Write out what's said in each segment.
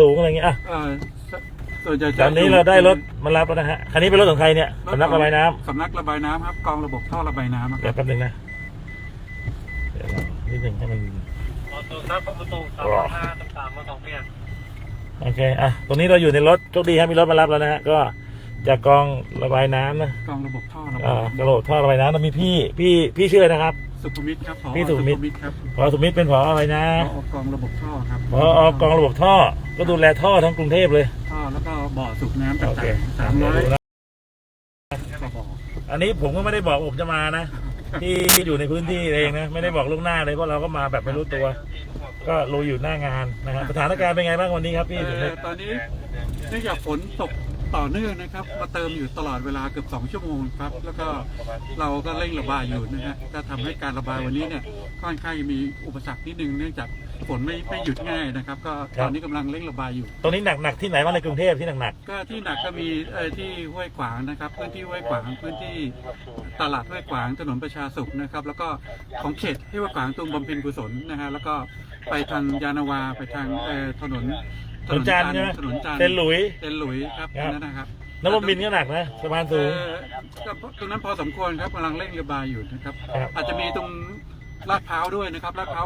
สูงอะไรเงี้ยอะเอ่อสส่วนใหญ่จะตอนนี้เราได้รถมารับแล้วนะฮะ คันนี้เป็นรถของใครเนี่ยสำนักระบายน้ำสำนักระบายน้ำครับกองระบบท่อระบายน้ำครับเดี๋ยวแป๊บนึงนะ เดี๋ยวรอนิดนึงให้มันประตูหน้าประตูสามร้อยห้าสามสามมาสองเพียงโอเค อะ ตรงนี้เราอยู่ในรถโชคดีครับมีรถมารับแล้วนะฮะ ก็จากกองระบายน้ำนะกองระบบท่อระอ่าบายกระโดดท่อระบายน้ำเรามีพี่ พี่ พี่ชื่ออะไรนะครับ สุขุมวิทครับผอพี่สุขุมวิท ครับพอสุมิตรเป็นผออะไรนะผอกองระบบท่อครับพอกองระบบท่อ ก็ดูแลท่อทั้งกรุงเทพเลย ท่อแล้วก็บ่อสูบน้ำต่าโอเคงๆสามร้อยเดี๋ยวดูนะบ่ออันนี้ผมก็ไม่ได้บอกผมจะมานะ ที่อยู่ในพื้นที่เองนะ ไม่ได้บอกล่วงหน้าเลยเพราะเราก็มาแบบไม่รู้ตัว ก็รู้อยู่หน้างานนะครับสถานการณ์เป็นไงบ้างวันนี้ครับพี่เอ่สุมิตอรตอนนี้เนื่องจากฝนตก ต่อเนื่องนะครับ มาเติมอยู่ตลอดเวลาเกือบ 2 ชั่วโมงครับ แล้วก็เราก็เร่งระบายอยู่นะฮะก็ทำให้การระบายวันนี้เนี่ยค่อนข้างมีอุปสรรคนิดนึงเนื่องจากฝนไม่ไม่หยุดง่ายนะครับ ก็ตอนนี้กำลังเร่งระบายอยู่ ตรงนี้หนักหนักๆที่ไหนบ้างในกรุงเทพที่หนักหนักก็ที่หนักก็มีเอ่อที่ห้วยขวางนะครับพื้นที่ห้วยขวางพื้นที่ตลาดห้วยขวางถนนประชาสุขนะครับ แล้วก็ของเขตห้วยขวางตรงบำเพ็ญกุศลนะฮะแล้วก็ไปทางยานนาวาไปทางเอ่อถนนๆ ถนนจันทร์ใช่ไหมถนนจันทร์เซนหลุยเต็นหลุยครับครับ นั่นนะครับน้ำมันบินก็หนักนะสะพานสูง เอ่อก็ตรงนั้นพอสมควรครับกำลังเร่งระบายอยู่นะครับ ครับ อาจจะมีตรงลาดพร้าวด้วยนะครับลาดพร้าว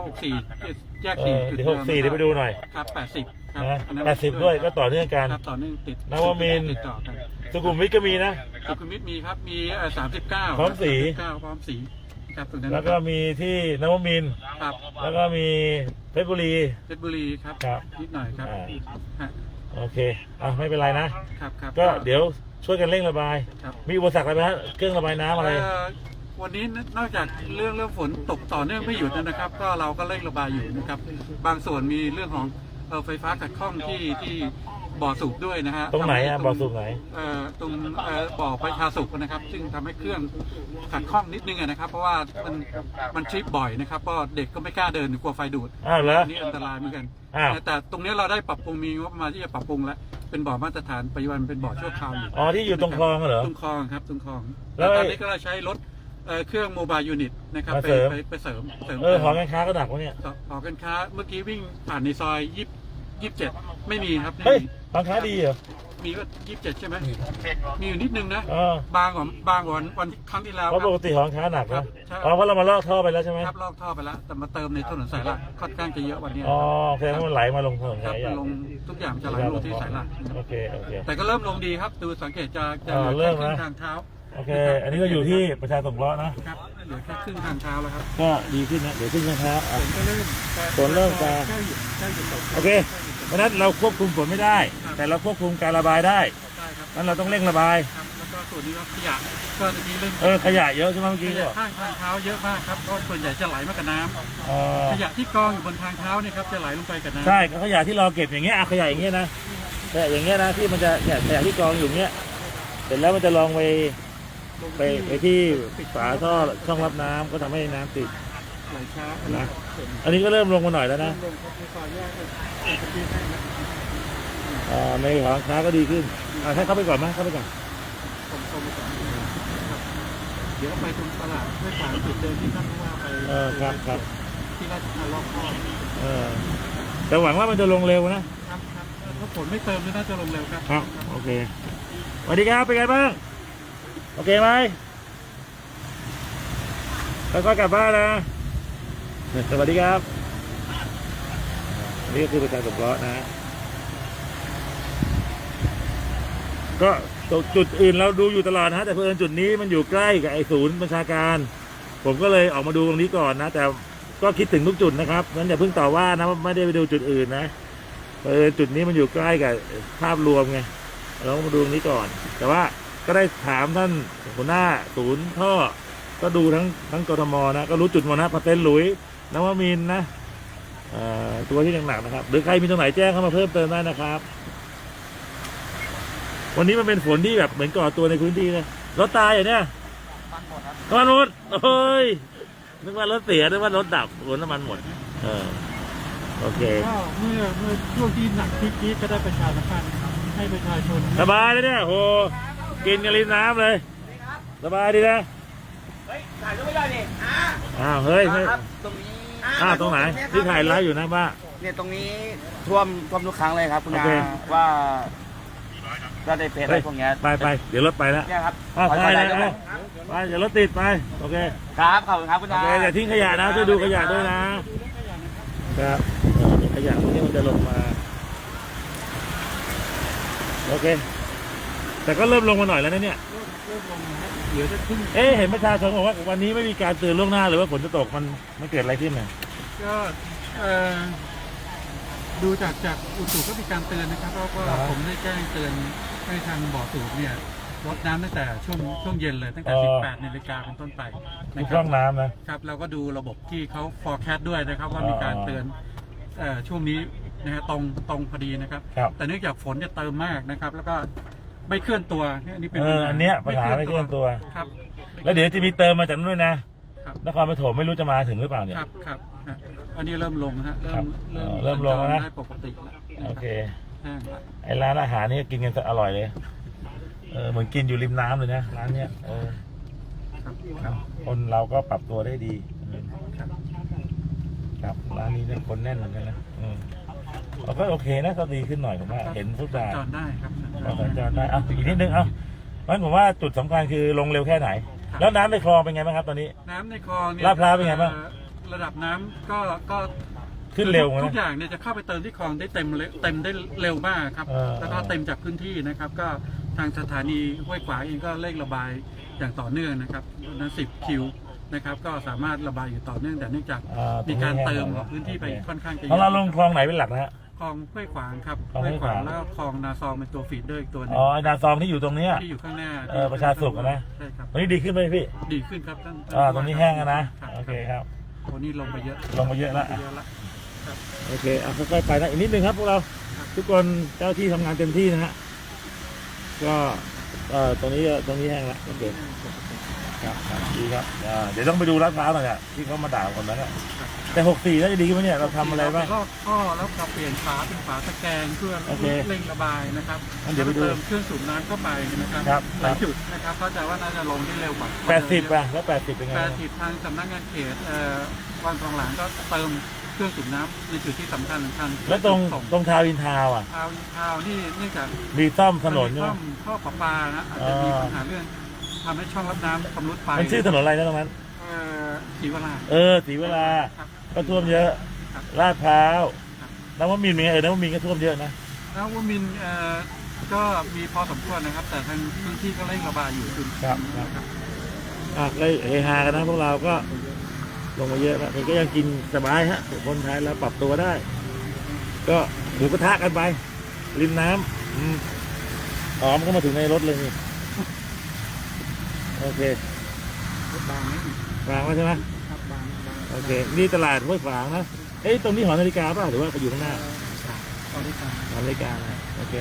64แยกเอสี่อจุดเดี๋ยวหกสี่เดี๋ยวไปดูหน่อย ครับ80ครับนะอันนั้นแปดสิบด้วยก็ต่อเนื่องกันครับต่อเนื่องติดนวมินทร์ ติดต่อกันสุขุมวิทก็มีนะ สุขุมวิทมีครับมีสามสิบเก้าพร้อมสีเก้าพร้อมสี ครับตรงนั้นแล้วก็มีที่นวมินทร์ครับแล้วก็มีเพชรบุรี เพชรบุรีครับครับนิดหน่อยครับอ่า ฮะโอเคอะไม่เป็นไรนะ ครับครับก็เดี๋ยวช่วยกันเร่งระบาย ครับมีอุปสรรคอะไรไหมฮะเครื่องระบายน้ำอะไร เอ่อวันนี้นอกจากเรื่องเรื่องฝนตกต่อเนื่องไม่หยุดนะครับ ก็เราก็เร่งระบายอยู่นะครับ บางส่วนมีเรื่องของเอ่อไฟฟ้าขัดข้องที่ที่ บ่อสูบด้วยนะฮะตรงไหนทำอะใบ่อสูบไหนเอ่อตรงเอ่อบ่อประชาสุขนะครับ ซึ่งทำให้เครื่องขัดข้องนิดนึงอะนะครับ เพราะว่ามันมันทริปบ่อยนะครับก็เด็กก็ไม่กล้าเดินกลัวไฟดูดอ้าวเหรอนี่อันตรายเหมือนกันอ้าว แต่ตรงนี้เราได้ปรับปรุงมีงบประมาณที่จะปรับปรุงแล้วเป็นบ่อมาตรฐานปัจจุบันเป็นบ่อชั่วคราวอยู่ อ๋อที่อยู่ตรงคลองเหรอ ตรงคลองครับตรงคลองแล้แล้ววไอ้ตอนนี้ก็เราใช้รถเอ่อเครื่องโมบายยูนิตนะครับมาไปเสริม ไปไปเสริมเสริมเออหอการค้าก็หนักวะเนี่ย ต่อหอการค้าเมื่อกี้วิ่งผ่านในซอยยี่ ยี่สิบเจ็ดไม่มีครับไม่เฮ้ยมีหอการค้าดีเหรอ มีว่ายี่สิบเจ็ดใช่ไหมมีอยู่นิดนึงนะอ๋อบางกว่าบางกว่าวันวันครั้งที่แล้วเพราะคปรับกติหอการค้าหนักครันะบใช่ อ๋อเพราะเรามาลอกท่อไปแล้วใช่ไหมครับลอกท่อไปแล้ว แต่มาเติมในถนนสายหลักค่อนข้างจะเยอะวันนี้อ๋อแสดงว่ามันไหลมาลงถนนครัสาบยใหญ่มันลงทุกอย่างจะไหลลงที่สายหลัก โอเคโอเค แต่ก็เริ่มลงดีครับ ดูสังเกตจะจะอ๋อเหลือเริ่แค่มครึ่นะงทางเท้า โอเค อันนี้ก็อยู่ที่ประชาสงเคราะห์นะ ครับเหลือแค่ครึ่งทางเท้าแล้วครับก็ดีขึ้นนะ เดี๋ยวขึ้นนะครับอะ ฝนก็เริ่มฝนเริ่มซา ใกล้หยุดใกล้หยุดตกโอเคเพราะฉะนั้นเราควบคุมฝนไม่ได้ แต่เราควบคุมการระบายได้ได้ครับนั้นเราต้องเร่งระบาย ครับ แล้วก็ส่วนนี้ก็ขยะก็ตะกี้เริ่มเออขยะเยอะใช่ไหมเมื่อขกี้ก็ยะข้างทางเท้าเยอะมากครับก็ส่วนใหญ่จะไหลมากับน้ำอ๋อขยะที่กองอยู่บนทางเท้าเนี่ยครับจะไหลลงไปกับน้ำใช่ก็ขยะที่เราเก็บอย่างเงี้ยอะขยะอย่างเงี้ยนะขยะอย่างเงี้ยนะที่มันจะเนี่ยขยะที่กองอยู่เงี้ยเสร็จแล้วมันจะลองไปลง ไปไปที่ฝาท่อช่องรับน้ำก็ทำให้น้ำติดไหลช้านะอันนี้ก็เริ่มลงมาหน่อยแล้วนะลงครับในซอยแยกเอกปีให้นะอ่าในหอค้าก็ดีขึ้นอ่าให้เข้าไปก่อนไหมเข้าไปก่อนผมชมไปก่อนครับเดี๋ยวไปตรงตลาดห้วยขวางจุดเดิมที่ท่านผู้ว่าไปเออครับครับที่ราชการรอบครอบเออแต่หวังว่ามันจะลงเร็วนะครับครับถ้าฝนไม่เติมนี่น่าจะลงเร็วครับ ครับ โอเคสวัสดีครับเป็นไงบ้าง โอเคไหมแล้วก็กลับบ้านนะสวัสดีครับ นี่ก็คือประชาสงเคราะห์นะ ก็จุดอื่นเราดูอยู่ตลอดนะแต่เพื่อนจุดนี้มันอยู่ใกล้กับไอ้ศูนย์บัญชาการ ผมก็เลยออกมาดูตรงนี้ก่อนนะ แต่ก็คิดถึงทุกจุดนะครับงั้นอย่าเพิ่งต่อว่านะไม่ได้ไปดูจุดอื่นนะเออจุดนี้มันอยู่ใกล้กับภาพรวมไงเรามาดูตรงนี้ก่อน แต่ว่า ก็ได้ถามท่านหัวหน้าศูนย์ท่อก็ดูทั้งทั้งกทมนะก็รู้จุดหมดนะพัเตนหลุยนวมินทร์นะเอ่อตัวที่หนักๆนะครับ หรือใครมีตรงไหนแจ้งเข้ามาเพิ่มเติมได้นะครับ วันนี้มันเป็นฝนที่แบบเหมือนก่อตัวในพื้นที่เลยรถตายเหรอเนี่ยน้ำมันหมดโอ้ยนึกว่ารถเสียนึกว่ารถดับรถน้ำมันหมด เออโอเคก็เมื่อเมื่อช่วงที่หนักพีคๆก็ได้ประชาสัมพันธ์ให้ประชาชนสบายเลยเนี่ยโห กินกันริมน้ำเลย สบายดีนะเฮ้ยถ่ายรูปไม่ได้ดิอ่าอ้าวเฮ้ยเฮ้ยครับตรงนี้อ้าวตรงไหนที่ถ่ายไลฟ์อยู่นะป้าตเนี่ยตรงนี้ท่วมท่วมทุกครั้งเลยครับคุณอาโอเค ว่าก็ได้เป็นอะไรพวกเนี้ยไปไปเดี๋ยวรถไปแล้วเนี่ยครับอะขอไปถอยหเลลัยงด้วยเอาไปเดี๋ยวรถติดไปโอเค ครับขอบคุณครับคุณโออาเคอย่าทิ้งขยะนะช่วยดูขยะด้วยนะครับเออเดี๋ยวขยะพวกนี้มันจะลงมา โอเค แต่ก็เริ่มลงมาหน่อยแล้วนะเนี่ย เริ่มลงนะฮะเดี๋ยวจะขึ้นเอ๊ะเห็นประชาชนบอกว่าวันนี้ไม่มีการเตือนล่วงหน้าเลยว่าฝนจะตกมันมันเกิดอะไรขึ้นน่ะก็เอ่อดูจากจากอุตุก็มีการเตือนนะครับเพราะว่าผมได้แจ้งเตือนให้ทางบ่อสูบเนี่ยลดน้ำตั้งแต่ช่วงช่วงเย็นเลยตั้งแต่ 18นาฬิกาเป็นต้นไปทุนะกคร่รัองน้ำนะ ครับเราก็ดูระบบที่เขา forecast ด้วยนะครับว่ามีการเตือนเอ่อช่วงนี้นะฮะตรงตรงพอดีนะครับ ครับ แต่เนื่องจากฝนจะเติมมากนะครับ แล้วก็ ไม่เคลื่อนตัวเนี่ยอันนี้เป็นเอปัญอหาอันเนี้ยปัญหาไม่เคลื่อนตัว ครับ แล้วเดี๋ยวจะมีเติมมาจากนู้นด้วยนะครับ นครปฐมไม่รู้จะมาถึงหรือเปล่าเนี่ย ครับครับฮะอันนี้เริ่มลงนะฮะเริ่ครัมบเริ่มเออเริ่มลงแล้วนะได้ปกติแล้วนะโอรับเค แห้งละไอ้ร้านอาหารนี่กินกันอร่อยเลย เออเหมือนกินอยู่ริมน้ำเลยนะ ร้านเนี้ยเออครับครับคนเราก็ปรับตัวได้ดีอืมครับครับ ร้านนี้เนี่ยคนแน่นเหมือนกันนะอืม เราก็โอเคนะก็ดีขึ้นหน่อยผมว่าเห็นทุกอย่างจอดได้ครับเราสัญจรได้อะอีกนิดนึงเอ้าเพราะฉะนั้นผมว่าจุดสำคัญคือลงเร็วแค่ไหน แล้วน้ำในคลองเป็นไงบ้างครับตอนนี้ น้ำในคลองเนี่ยลาดพร้าวเป็นไงบ้าง อ่อระดับน้ำก็ก็ขึ้นเร็วไหมทุกอย่างเนี่ยจะเข้าไปเติมที่คลองได้เต็มเร็วเต็มได้เร็วมากครับ เออ แล้วก็เต็มจากพื้นที่นะครับ ก็ทางสถานีห้วยขวางเองก็เร่งระบายอย่างต่อเนื่องนะครับนั้นสิบคิวนะครับ ก็สามารถระบายอยู่ต่อเนื่องแต่เนื่องจากอ่ามีการเติมตรงนี้แห้งหน่อยพื้นที่ไปโอเคค่อนข้างจะของเราลงเยอะคลองไหนเป็นหลักนะฮะ คลองห้วยขวางครับคลองห้ห้ววยยขขวาวางงแล้วคลองนาซองเป็นตัวฟีดเดอร์อีกตัวหนึงอ๋อไอ้นาซองที่อยู่ตรงเนี้ย ที่อยู่ข้างหน้าเออประชาสุขอะนะ ใช่ครับวันนี้ดีขึ้นไหมพี่ดีขึ้นครับท่านอ่าตรงนี้แห้งแล้วนะ รับโอเคครับ โอ้นี่ลงไปเยอะลงมาเยอะละ เยอะละ โอเคเอาค่อยๆไปนะอีกนิดนึงครับพวกเราทุกคนเจ้าที่ทำงานเต็มที่นะฮะก็เอ่อตรงนี้ตรงนี้แห้งละโอเค ครับครับดีครับอ่าเดี๋ยวต้องไปดูลาดพร้าวหน่อยอะที่เขามาด่าคนนั้นอะแต่หกสี่น่าจะดีขึ้นไหมเนี่ยเราทำอะไรบ้าง ก็ก็แล้วเราเปลี่ยนฝาเป็นฝาตะแกรงเพื่อโอเคเร่งระบายนะครับงั้นเดี๋ยวไปดูเติมเครื่องสูบน้ำเข้าไปนะครับครับ หลายจุดนะครับเข้าใจว่าน่าจะลงได้เร็วกว่าแปดสิบอะแล้วแปดสิบเป็นไงแปบ้าดงสิบทางสำนักงานเขตเอ่อวันทองหลางก็เติมเครื่องสูบน้ำในจุดที่สำคัญสำคัญแล้วตรงส่งตรงทาวน์อินทาวน์อะทาวน์ทาวน์นี่เนื่องจาก มีซ่อมถนนใช่ไหมท่อท่อประปานะอาจจะมีอ่าปัญหาเรื่อง ทำให้ช่องรับน้ำชำรุดไปมันชื่อถนนอะไรนะตรงนั้นเอ่อศรีวราเออศรีเวลา ครับ ก็ท่วมเยอะ ครับ ลาดพร้าวครับน้ำว่ามินทร์เป็นไงเออน้ำว่ามินทร์ก็ท่วมเยอะนะ แล้ววมินทร์เอ่อก็มีพอสมควรนะครับ แต่ทางพื้นที่ก็เร่งระบายอยู่คุณครับครับ อะก็เฮฮากันนะพวกเราก็ลงมาเยอะแล้วมันก็ยังกินสบายฮะคนไทยเราปรับตัวได้ ก็หมูกระทะกันไป ริมน้ำอืมอ๋อมันก็มาถึงในรถเลยนี่ โอเคบางนิดหนึ่งวางไว้ใช่ไหมครับบางบางโอเค นี่ตลาดห้วยฝางนะ เอ้ยตรงนี้หอนาฬิกาป่ะหรือว่าไปอยู่ข้างหน้าตอนนี้ครับหอนาฬิกานะโอเค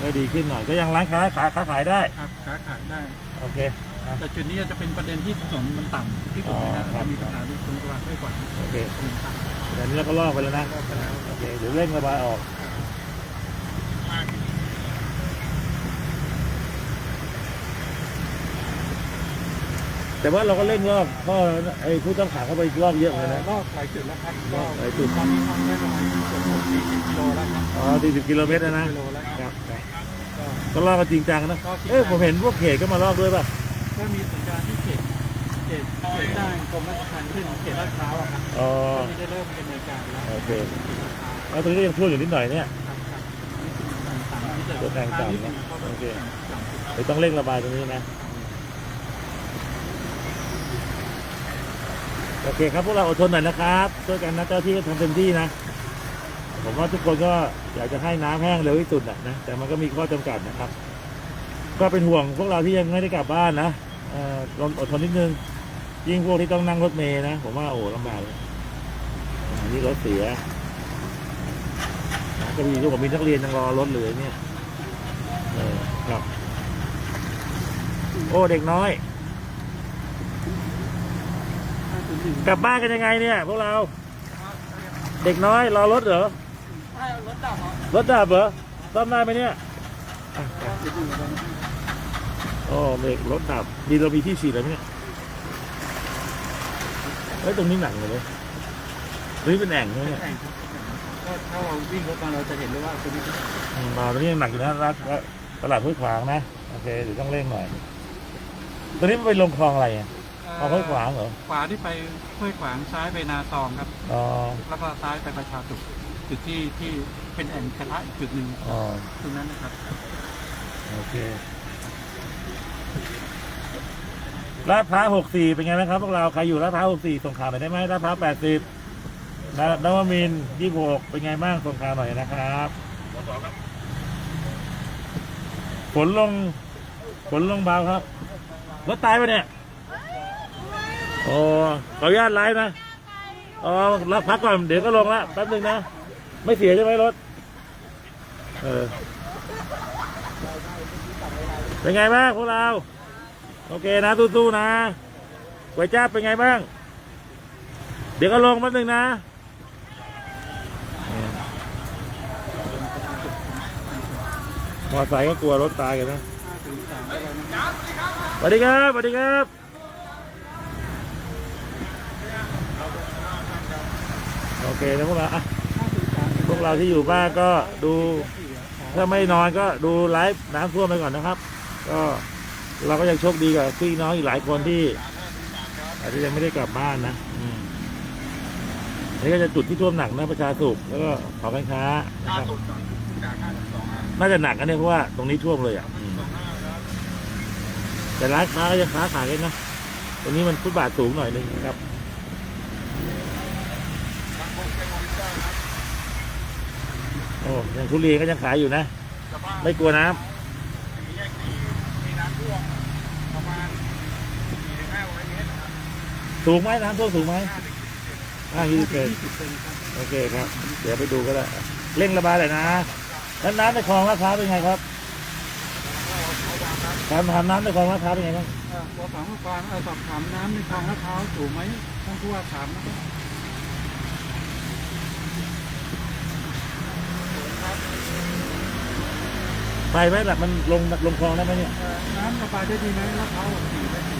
ก็ดีขึ้นหน่อยก็ยังร้านค้าขายค้าขายได้ครับค้าขายได้โอเคอะแต่จุดนี้จะเป็นประเด็นที่ถนนมันต่ำที่สุดนะอ๋อฮะครับจะมีปัญหาเรื่องตรงกลางไม่กว่าโอเคถนนต่ำเดี๋ยวนี้เราก็ลอกไปแล้วนะโอเคเดี๋ยวเร่งระบายออก แต่ว่าเราก็เร่งรอบเพราะไอ้ผู้ต้องขังเข้าไปรอบเยอะเลยนะ รอบหลายจุดแล้วครับรอบหลายจุด ตอนนี้ทำได้ประมาณเกือบ40กิโลแล้วครับอ๋อ40กิโลเมตรนะนะกิโลแล้วครับก็ก็ลอกกันจริงจังนะ เอ้ยผมเห็นพวกเขตก็มาลอกด้วยป่ะ ก็มีสัญญาณที่เขตเขตเขตได้กรมราชทัณฑ์ขึ้นเขตลาดพร้าวอะครับอ๋อ ตอนนี้ได้เริ่มดำเนินการแล้วโอเคแล้วตรงนี้ก็ยังท่วมอยู่นิดหน่อยเนี่ยครับครับต่างๆที่จะตัวแทนต่ำนะโอเคต่ำเดี๋ยวต้องเร่งระบายตรงนี้นะ โอเคครับพวกเราอดทนหน่อยนะครับช่วยกันนะเจ้าที่ก็ทำเต็มที่นะ ผมว่าทุกคนก็อยากจะให้น้ำแห้งเร็วที่สุดนะนะแต่มันก็มีข้อจำกัดนะครับ ก็เป็นห่วงพวกเราที่ยังไม่ได้กลับบ้านนะเอ่อลองอดทนนิดนึง ยิ่งพวกที่ต้องนั่งรถเมล์นะ ผมว่าโอ้ลำบากเลยอันนี้รถเสียก็มีลูกผมมีนักเรียนยังรอรถเลยเนี่ยครับ โอ้เด็กน้อย กลับบ้านกันยังไงเนี่ยพวกเรา เด็กน้อยรอรถเหรอรถดับเหรอรถดับเหรอซ่อมได้ไหมเนี่ยอะโอ้เด็กรถดับดีเรามีที่ฉีดแล้วเนี่ยเฮ้ยตรงนี้หนังเลยเว้ยตรงนี้เป็นแอ่งใช่ไหมเนี่ยแต่งครับถ้าถ้าเราวิ่งรถมาเราจะเห็นเลยว่าตัวนี้อืมมาตอนนี้ยังหนักอยู่นะรัดตลาดห้วยขวางนะโอเคเดี๋ยวต้องเร่งหน่อยตอนนี้มันไปลงคลองอะไรอะ คลองห้วยขวางเหรอ ขวาที่ไปห้วยขวางซ้ายไปนาซองครับ อ๋อ แล้วก็ซ้ายไปประชาสุขจุดที่ที่เป็นแอ่งกระทะอีกจุดหนึ่งอ๋อ ตรงนั้นนะครับ โอเคลาดพร้าวหกสี่เป็นไงบ้างครับ พวกเรา ใครอยู่ลาดพร้าวหกสี่ส่งข่าวหน่อยได้ไหมลาดพร้าวแปดสิบนวมินยี่หกเป็นไงบ้างส่งข่าวหน่อยนะครับฝนลงฝนลงเบาครับ รถตายปะเนี่ย โอ้ขออนุญาตไลฟ์นะอ๋อรับพักก่อนเดี๋ยวก็ลงละแป๊บนึงนะ ไม่เสียใช่ไหมรถ เออ เป็นไงบ้างพวกเรา โอเคนะสู้ๆนะก๋วยจั๊บเป็นไงบ้าง เดี๋ยวก็ลงแป๊บนึงนะมอไซค์ก็กลัวรถตายกันนะสวัสดีครับสวัสดีครับ โอเคนะพวกเราอะพวกเราที่อยู่บ้านก็ดูถ้าไม่นอนก็ดูไลฟ์น้ำท่วมไปก่อนนะครับ ก็เราก็ยังโชคดีกับพี่น้องอีกหลายคนที่ อาจจะยังไม่ได้กลับบ้านนะอันนี่ก็จะจุดที่ท่วมหนักนะประชาสุขแล้วก็หอการค้านะครับน่าจะหนักอันนี้เพราะว่าตรงนี้ท่วมเลยอะแต่ร้านค้าก็ยังค้าขายกันนะตรงนี้มันฟุตบาทสูงหน่อยนึงครับ อ้ยังทุเรียนก็ยังขายอยู่นะไม่กลัวน้ำสูงไหมน้ำท่วมสูงไหมห้ายี่สิบเซนโอเคครับ เดี๋ยวไปดูก็ได้เร่งระบายเลยนะแล้วน้ำในคลองลาดพร้าวเป็นไงครับถามถามน้ำในคลองลาดพร้าวเป็นไงบ้าง เอ่อพอถามว่าการเอ่อสอบถามน้ำในคลองลาดพร้าวสูงไหมท่านผู้ว่าถามนะครับ ไปไหมหลักมันลงลงคลองได้ไหมเนี่ยเอ่อน้ำระบายได้ดีไหมลาดพร้าวสี่ได้ดี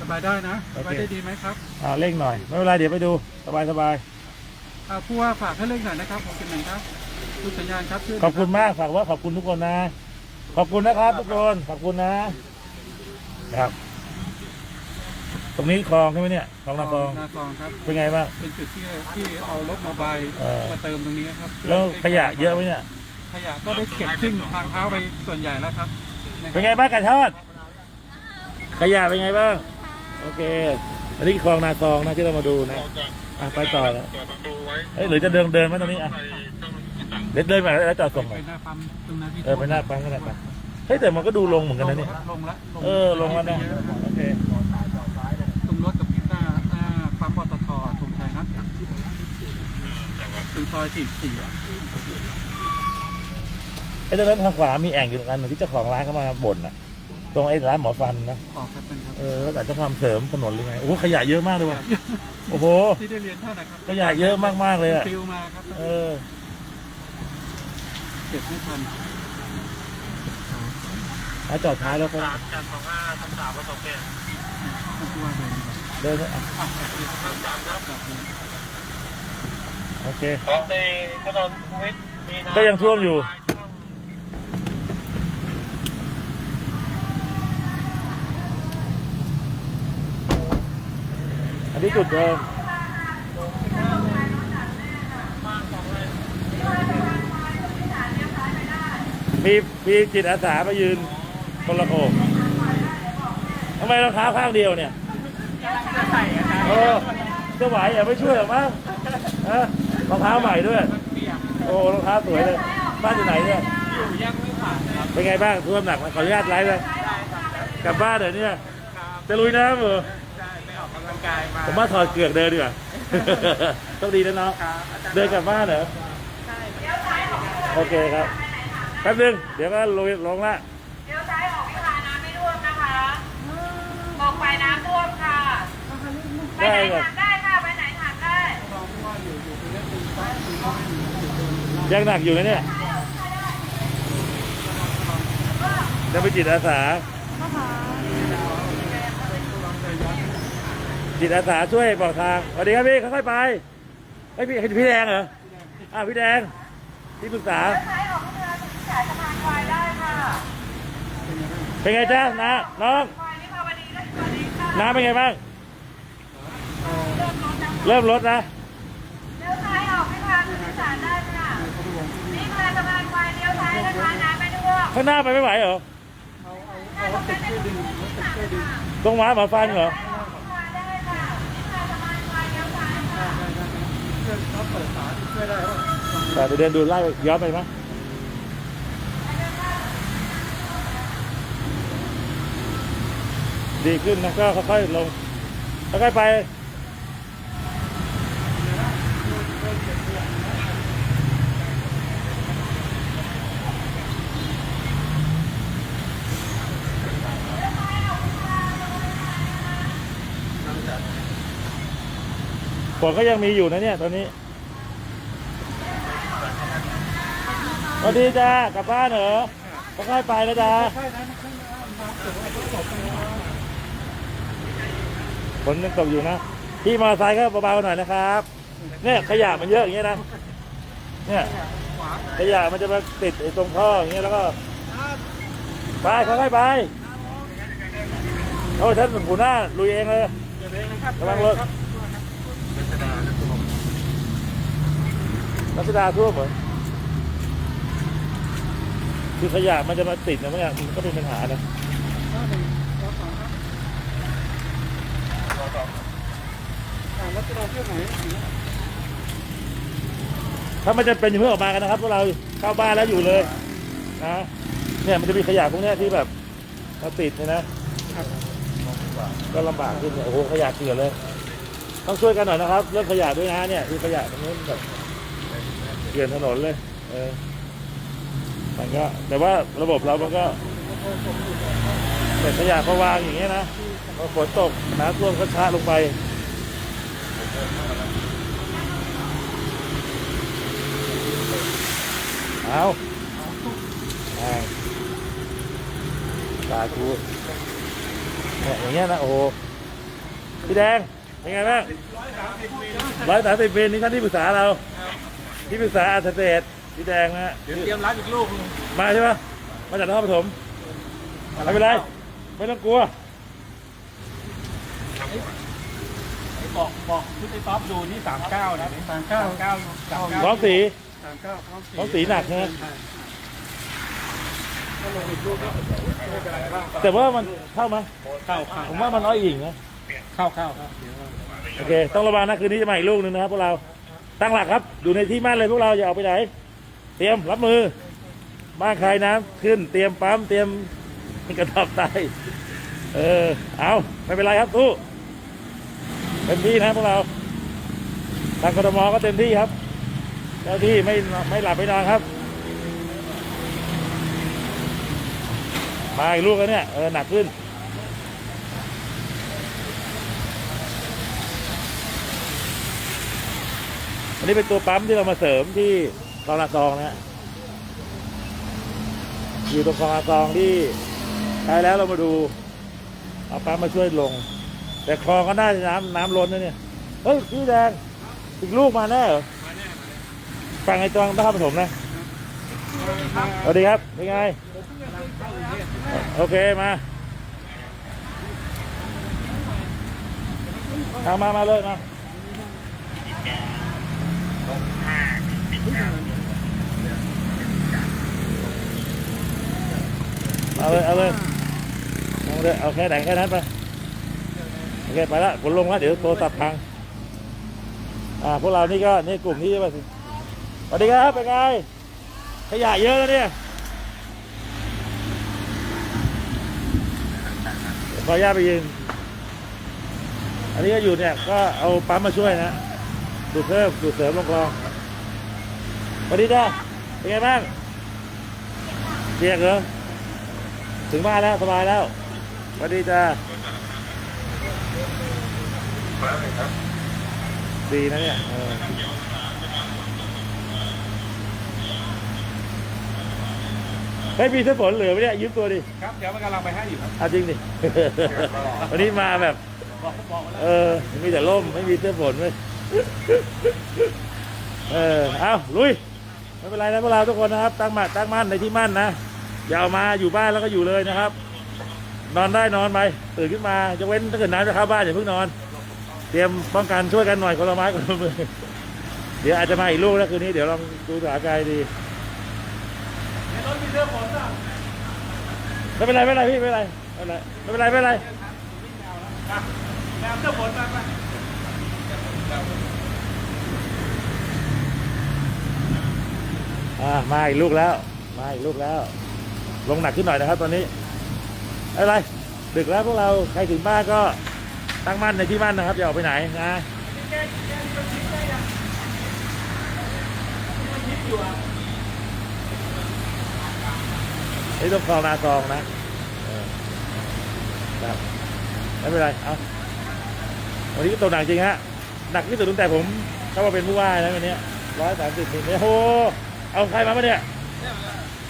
สบายได้นะสบายได้ดีไหมครับอ่าเร่งหน่อย ไม่เป็นไรเดี๋ยวไปดูสบายสบายอ่าผู้ว่าฝากให้เร่งหน่อยนะครับขอบคุณหนึ่งครับทุกสัญญาณครับช่วยขอบคุณมากฝากว่าขอบคุณทุกคนนะ ขอบคุณนะครับทุกคนขอบคุณนะครับ ตรงนี้คลองใช่ไหมเนี่ยคลองนาคลองนาคลองครับ เป็นไงบ้าง เป็นจุดที่ที่เอารถมาบายเออ มาเติมตรงนี้ครับแล้วขยะเยอะไหมเนี่ย ขยะก็ได้เก็บขึ้นทางเท้าไปส่วนใหญ่แล้วครับนะคเป็นรับไงบ้างไก่ทอดขยะเป็นไงบ้าง โอเค อันนี้คลองนาคลองนะที่เรามาดูนะอะไปต่อนะเอ้ยหรือจะเดินเดินไหมตรงนี้อะเดินเดินไปแล้วจอดส่งหไปน่อย หน้าปั๊มตรงนั้นที่เออไปหน้าปั๊มก็ได้ไปเฮ้ยแต่มันก็ดูลงเหมือนกันนะเนี่ย ลงละเออลงแล้วนะโอเค ตรงรถกับพิซซ่าหน้า ปั๊มปตทธงชัยนะถึงซอยสี่สี่อะไอ้ตรงนั้นทางขวามีแอ่งอยู่อันหนึงที่เจ้าของร้านเขามาบ่นอะ ตรงไอ้ร้านหมอฟันนะออกครับเป็นครับ เออแล้วแต่จะทำเสริมถนนหรือไงโอ้โหขยะเยอะมากเลยว่ะโอ้โห ที่ได้เรียนเท่าไหร่ครับขยะเยอะมากๆเลยอะฟิวมาครับเออ เก็บไม่ทันถ้าจอดท้ายแล้วก็ สามจากสองห้าสามสามมาสองเปลี่ยนท่านผู้ว่าเดินครับ เดินนะอะอะแบบนี้โอเคในถนนวิทย์มีน้ำก็ยังท่วมอยู่ อันนี้จุดเดิมมีมีจิตอาสามายืนคนละโอบทำไมรองเท้าข้างเดียวเนี่ย เออจะไหวอย่าไม่ช่วยหรอกมั้งฮะรองเท้าใหม่ด้วย โอ้รองเท้าสวยเลย บ้านอยู่ไหนเนี่ยเป็นไงบ้างท่วมหนักไหมขออนุญาตไลฟ์เลยกลับบ้านเดี๋ยวนี้จะลุยน้ำเหรอผมว่าถอดเกือกเดินดีกว่าต้องดีนะน้องเดินกลับบ้านเหรอโอเคครับแป๊บนึงเดี๋ยวก็ลงลงละเลี้ยวซ้ายออกวิภาน้ำไม่ท่วมนะคะบอกไปน้ำท่วมค่ะ ไปได้ไหนเลยถามได้ค่ะ ไปไหนถามได้ยังหนักอยู่นะเนี่ยจะไปจิตอาสา จิตอาสาช่วยบอกทางสวัสดีครับพี่ค่อยๆไปเฮ้ยพี่พี่แดงเหรออ่าพี่แดงที่ปรึกษาเลี้ยวซ้ายออกข้างเรือถึงสายสะพานควายได้ค่ะ เป็นไงจ๊ะนะน้องควายนิพาวดีและสวัสดีค่ะน้ำเป็นไงบ้าง เริ่มรถแล้วเริ่มลดนะเลี้ยวซ้ายออกให้ทางถึงสายได้ค่ะนี่คือสะพานควายเลี้ยวซ้ายนะคะน้ำไม่ท่วมข้างหน้าไปไม่ไหวเหรอถ้าตรงนั้นเป็นพื้นที่ต่ำค่ะต้องม้าหมาฟันเหรอควายได้ค่ะนี่คือสะพานควายเลี้ยวซ้ายค่ะแต่ไปเดินดูไล่ย้อนไปมั้ยดีขึ้นนะก็ค่อยๆลงค่อยๆไป ฝนก็ยังมีอยู่นะเนี่ยตอนนี้สวัสดีจ้ากลับบ้านเหรอค่อยๆไปแล้วจ้าฝนยังตกอยู่นะที่มอเตอร์ไซค์ก็เบาๆหน่อยนะครับ เนี่ยขยะมันเยอะอย่างเงี้ยนะ เนี่ยขยะมันจะมาติดไอ้ตรงท่ออย่างเงี้ยแล้วก็ไปค่อยๆไปโอ้ท่านหัวหน้าลุยเองเลยระวังรถ รัชดาท่วมเหรอคือขยะมันจะมาติดนะมันมันก็เป็นปัญหานะถ้ามันจะเป็นอย่าเพิ่งออกมากันนะครับพวกเราเข้าบ้านแล้วอยู่เลยนะเนี่ยมันจะมีขยะพวกเนี้ยที่แบบมาติดเนี่ยนะก็ลำบากขึ้นเนี่ยโอ้โหขยะเกลือนเลย ต้องช่วยกันหน่อยนะครับ เรื่องขยะด้วยนะเนี่ยคือขยะตรงนี้แบบ เกลื่อนถนนเลย เออ มันก็ แต่ว่าระบบเรามันก็เศษขยะก็วางอย่างเงี้ยนะพอฝนตกน้ำท่วมก็ชะลงไปเอาตาคูเนี่ยอย่างเงี้ยนะโอ้พี่แดงเป็นไงบ้างร้อยสามสิบปีนี่ท่านที่ปรึกษาเรา ที่ปรึกษาอาเกษตรพี่แดงนะฮะ เดี๋ยวเตรียมรับอีกลูกหนึ่งมาใช่ปะมาจากนครปฐมไม่เป็นไร ไม่ต้องกลัวบอกบอกชุดไอ้ท็อปดูนี่สามเก้านะสามเก้าเก้าสามเก้าท้องสี สามเก้าท้องสีท้องสีหนักใช่ไหมแต่ว่ามันเข้าไหมเข้าเข้าผมว่ามันน้อยอิ่งนะ เข้าเข้า โอเค ต้องระวังนะคืนนี้จะมาอีกลูกหนึ่งนะครับพวกเรา ตั้งหลักครับ อยู่ในที่มั่นเลยพวกเราอย่าออกไปไหน เตรียมรับมือ บ้านใครน้ำขึ้น เตรียมปั๊ม เตรียมกระสอบทรายเออ เอาไม่เป็นไรครับสู้เต็มที่นะพวกเรา ทางกทมก็เต็มที่ครับเจ้าที่ไม่ไม่หลับไม่นอนครับ มาอีกลูกแล้วเนี่ย เออ หนักขึ้น นนี้เป็นตัวปั๊มที่เรามาเสริมที่คลองนาซองนะฮะอยู่ตรงคลองนาซองที่ท้ายแล้วเรามาดูเอาปั๊มมาช่วยลง แต่คลองก็น่าจะน้ำน้ำล้นนะเนี่ยเฮ้ยพี่แดงอีกลูกมาแน่เหรอฟังไอ้ตองต้องเข้าผสมนะสวัสดีครับเป็นไงโอเคมาเอามามาเลยมา เอาเลยเอาเลยเอาเลยเอาแค่ไหนแค่นั้นไปโอเคไปละฝนลงแล้วเดี๋ยวโทรศัพท์พังอ่าพวกเรานี่ก็นี่กลุ่มที่มาสิสวัสดีครับเป็นไงขยะเยอะแล้วเนี่ยขออนุญาตไปยืน อันนี้ก็อยู่เนี่ยก็เอาปั๊มมาช่วยนะดูดเพิ่มดูดเสริมลงคลองสวัสดีจ้าเป็นไงบ้างเรียกเหรอ ถึงบ้านแล้วสบายแล้วสวัสดีจ้าดีนะเนี่ยเออเฮ้ยมีเสื้อฝนเหลือไหมเนี่ยยืมตัวดิครับ เดี๋ยวมันกำลังไปให้อยู่ครับเอาจริงดิ วันนี้มาแบบ บอกเขาบอกแล้วเออ มีแต่ร่มไม่มีเสื้อฝนเลยเออ เอาลุย ไม่เป็นไรนะพวกเราทุกคนนะครับ ตั้งมั่นตั้งมั่นในที่มั่นนะ อย่าเอามาอยู่บ้านแล้วก็อยู่เลยนะครับ นอนได้นอนไปตื่นขึ้นมาจะเว้นถ้าเกิดน้ำจะเข้าบ้านอย่าเพิ่งนอน เตรียมป้องกันช่วยกันหน่อยคนละไม้คนละมือเดี๋ยวอาจจะมาอีกลูกแล้วคืนนี้เดี๋ยวลองดูสถานการณ์ดีในรถมีเสื้อฝนป่ะไม่เป็นไรไม่เป็นไรพี่ไม่เป็นไรไม่เป็นไรไม่เป็นไรไม่เป็นไรแนวเสื้อฝนมาป่ะอ่ามาอีกลูกแล้ว มาอีกลูกแล้ว ลงหนักขึ้นหน่อยนะครับตอนนี้ไม่เป็นไรดึกแล้วพวกเราใครถึงบ้านก็ตั้งมั่นในที่มั่นนะครับอย่าออกไปไหนนะนี่ต้องคลองนาซองนะครับไม่เป็นไรเอาวันนี้ก็ตกหนักจริงฮะหนักที่สุดตั้งแต่ผมเข้ามาเป็นผู้ว่านะวันนี้ร้อยสามสิบมิลโอ้โหเอาใครมาปะเนี่ย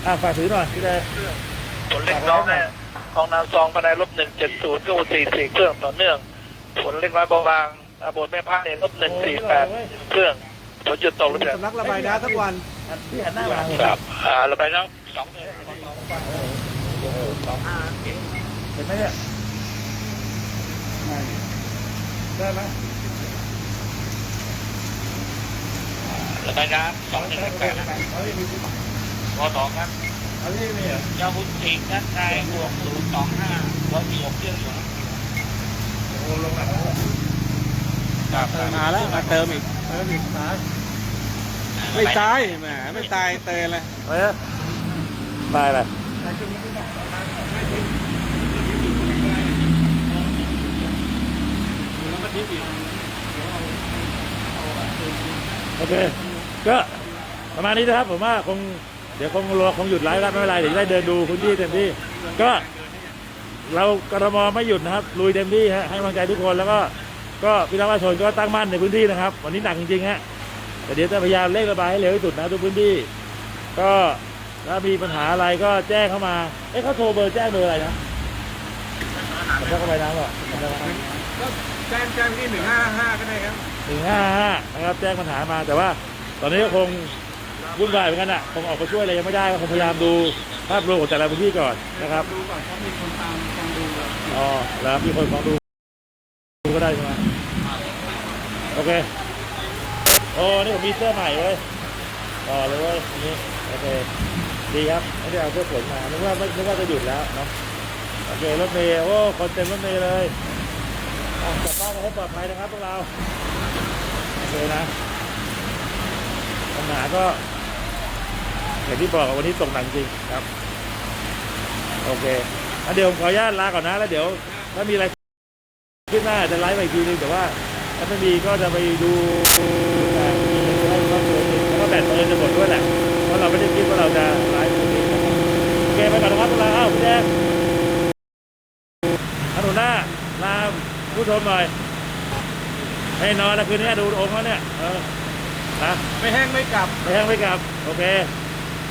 อะฝากถือหน่อยพี่แดงผลเล็กน้อยเนี่ยของนางซองภายในลบหนึ่งเจ็ดศูนย์ก็สี่สี่เครื่องต่อเนื่อง ผลเล็กน้อยเบาบางอ่าบนแม่พระเนี่ยลบหนึ่งสี่แปดเครื่องผลหยุดตกแล้วเนี่ยสำนักระบายน้ำทั้งวันพี่หันหน้ามาครับอ่าระบายน้ำสองเห็นไหมเนี่ยได้ไหมระบายน้ำสองหนึ่งแปด เอาที่มีวสองครับเอาที่มีเหรอยาบุญสิงห์นักชายบวกศูนย์สองห้าร้อยสี่หกเครื่องอยู่ครับโอ้ลงหนักแล้วครับมาแล้วมาเติมอีกเติมอีกตายไม่ตายแหมไม่ตายเตยเลยอะไรนะตายอะไรโอเคก็ประมาณนี้นะครับผมว่าคง เดี๋ยวคงรอคงหยุดไลฟ์แล้วไม่เป็นไรเดี๋ยวจะได้เดินดูพื้นที่เต็มที่ ก็เรากรมไม่หยุดนะครับ ลุยเต็มที่ฮะให้กำลังใจทุกคนแล้วก็ก็พี่น้องประชาชนก็ตั้งมั่นในพื้นที่นะครับ วันนี้หนักจริงๆฮะแต่เดี๋ยวจะพยายามเร่งระบายให้เร็วที่สุดนะทุกพื้นที่ ก็ถ้ามีปัญหาอะไรก็แจ้งเข้ามาเอ๊ะเขาโทรเบอร์แจ้งเบอร์อะไรนะผมจะเข้าไปน้ำหรอก็แจ้งแจ้งที่หนึ่งห้าห้าก็ได้ครับหนึ่งห้าห้านะครับแจ้งปัญหามาแต่ว่า ตอนนี้ก็คง วุ่นวายเหมือนกันอะคงออกไปช่วยอะไรยังไม่ได้ก็คงพยายามดูภาพรวมของแต่ละพื้นที่ก่อนนะครับดูก่อนเขามีคนตามฟังดูแล้วอ๋อแล้วมีคนฟังดูดูก็ได้ใช่ไหมโอเคโอ้นี่ผมมีเสื้อใหม่เว้ยต่อเลยเว้ยอันนี้โอเคดีครับไม่ได้เอาเสื้อฝนมานึกว่าไม่นึกว่าจะหยุดแล้วเนาะโอเครถเมย์โอ้คนเต็มรถเมย์เลยอะกลับบ้านกันให้ปลอดภัยนะครับพวกเราโอเคนะปัญหาก็ อย่างที่บอกอะวันนี้ตกหนักจริงครับ โอเคงั้นเดี๋ยวผมขออนุญาตลาก่อนนะ แล้วเดี๋ยว ถ้ามีอะไรขึ้นหน้าจะไลฟ์ไปอีกทีนึงแต่ว่า ถ้าไม่มีก็จะไปดูแล้วก็แบตเตอร์จะหมดด้วยแหละเพราะเราไม่ได้คิดว่าเราจะไลฟ์ตรงนี้นะครับโอเคไปก่อนนะครับพวกเราอ้าวพี่แดงท่านหัวหน้าลาผู้ชมหน่อยให้นอนนะคืนนี้ดูองค์แล้วเนี่ยเออนะไม่แห้งไม่กลับ ไม่แห้งไม่กลับ โอเค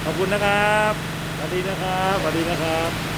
ขอบคุณนะครับสวัสดีนะครับสวัสดีนะครับ